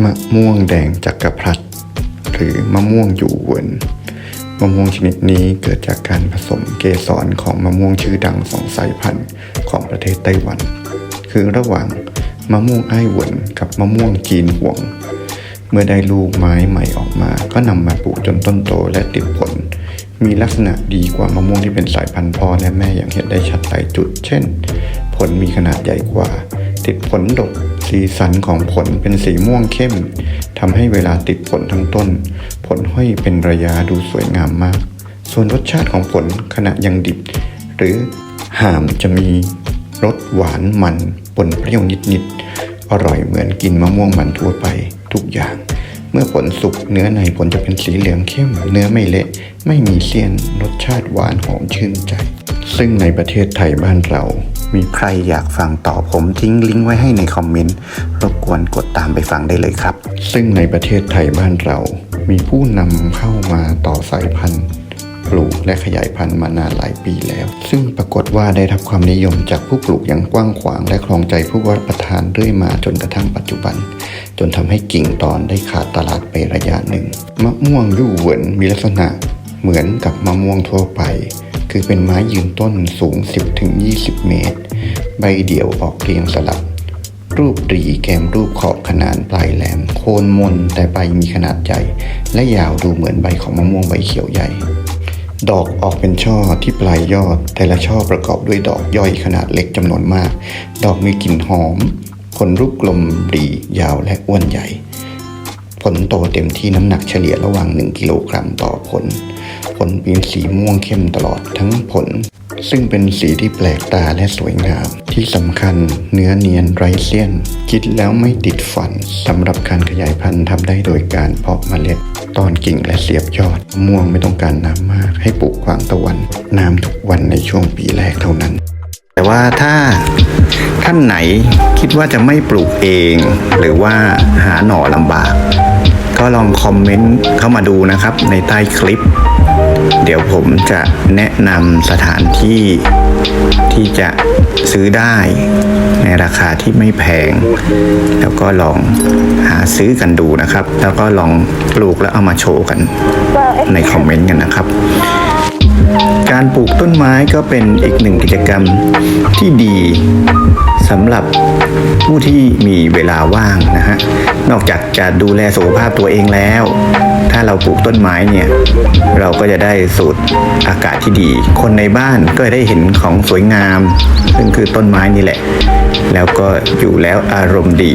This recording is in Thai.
มะม่วงแดงจักรพรรดิหรือมะม่วงอยู่เหวินมะม่วงชนิดนี้เกิดจากการผสมเกสรของมะม่วงชื่อดังสองสายพันธุ์ของประเทศไต้หวัน คือระหว่างมะม่วงไอ้เหวนกับมะม่วงจีนหวง เมื่อได้ลูกไม้ใหม่ออกมา ก็นำมาปลูกจนต้นโตและติดผล มีลักษณะดีกว่ามะม่วงที่เป็นสายพันธุ์พ่อและแม่อย่างเห็นได้ชัดหลายจุด เช่น ผลมีขนาดใหญ่กว่า ติดผลดก สีสันของผลเป็นสีม่วงเข้มทำให้เวลาติดผลทั้งต้น ผลห้อยเป็นระยะดูสวยงามมาก ส่วนรสชาติของผลขณะยังดิบ หรือห่ามจะมีรสหวานมันปนเปรี้ยวนิดๆ อร่อยเหมือนกินมะม่วงมันทั่วไปทุกอย่าง เมื่อผลสุกเนื้อในผลจะเป็นสีเหลืองเข้ม เนื้อไม่เละ ไม่มีเสี้ยน รสชาติหวานหอมชื่นใจ ซึ่งในประเทศไทยบ้านเรา มีใครอยากฟังต่อผมทิ้งลิงก์ไว้ให้ในคอมเมนต์ รบกวนกดตามไปฟังได้เลยครับ ซึ่งในประเทศไทยบ้านเรา มีผู้นำเข้ามาต่อสายพันธุ์ปลูกและขยายพันธุ์มานานหลายปีแล้ว ซึ่งปรากฏว่าได้รับความนิยมจากผู้ปลูกอย่างกว้างขวาง และครองใจผู้รับประทานเรื่อยมาจนกระทั่งปัจจุบัน จนทำให้กิ่งตอนได้ขาดตลาดไประยะหนึ่ง มะม่วงยู่เหวินมีลักษณะเหมือนกับมะม่วงทั่วไป คือเป็นไม้ยืนต้นสูง 10-20 เมตร ใบเดี่ยวออกเรียงสลับ รูปรีแกมรูปขอบขนานปลายแหลม โคนมนแต่ใบมีขนาดใหญ่ และยาวดูเหมือนใบของมะม่วงใบเขียวใหญ่ ดอกออกเป็นช่อที่ปลายยอด แต่ละช่อประกอบด้วยดอกย่อยขนาดเล็กจำนวนมาก ดอกมีกลิ่นหอมผลรูปกลมดียาวและอ้วนใหญ่ ผลโตเต็มที่น้ำหนักเฉลี่ยระหว่าง 1 กิโลกรัมต่อผล ลเป็นสีม่วงเข้มตลอดทั้งผล ซึ่งเป็นสีที่แปลกตาและสวยงาม ที่สำคัญเนื้อเนียนไร้เสี้ยน คิดแล้วไม่ติดฟันสำหรับการขยายพันธุ์ทำได้โดยการเพาะเมล็ด ตอนกิ่งและเสียบยอดมะม่วงไม่ต้องการน้ำมาก ให้ปลูกขวางตะวันน้ำทุกวันในช่วงปีแรกเท่านั้น แต่ว่าถ้าท่านไหนคิดว่าจะไม่ปลูกเอง หรือว่าหาหน่อลำบาก ก็ลองคอมเมนต์เข้ามาดูนะครับในใต้คลิป เดี๋ยวผมจะแนะนำสถานที่ที่จะซื้อได้ในราคาที่ไม่แพง แล้วก็ลองหาซื้อกันดูนะครับ แล้วก็ลองปลูกแล้วเอามาโชว์กันในคอมเมนต์กันนะครับการปลูกต้นไม้ก็เป็นอีกหนึ่งกิจกรรมที่ดีสำหรับ ผู้ที่มีเวลาว่างนะฮะ นอกจากจะดูแลสุขภาพตัวเองแล้ว ถ้าเราปลูกต้นไม้เนี่ย เราก็จะได้สูดอากาศที่ดี คนในบ้านก็ได้เห็นของสวยงาม ซึ่งคือต้นไม้นี่แหละ แล้วก็อยู่แล้วอารมณ์ดี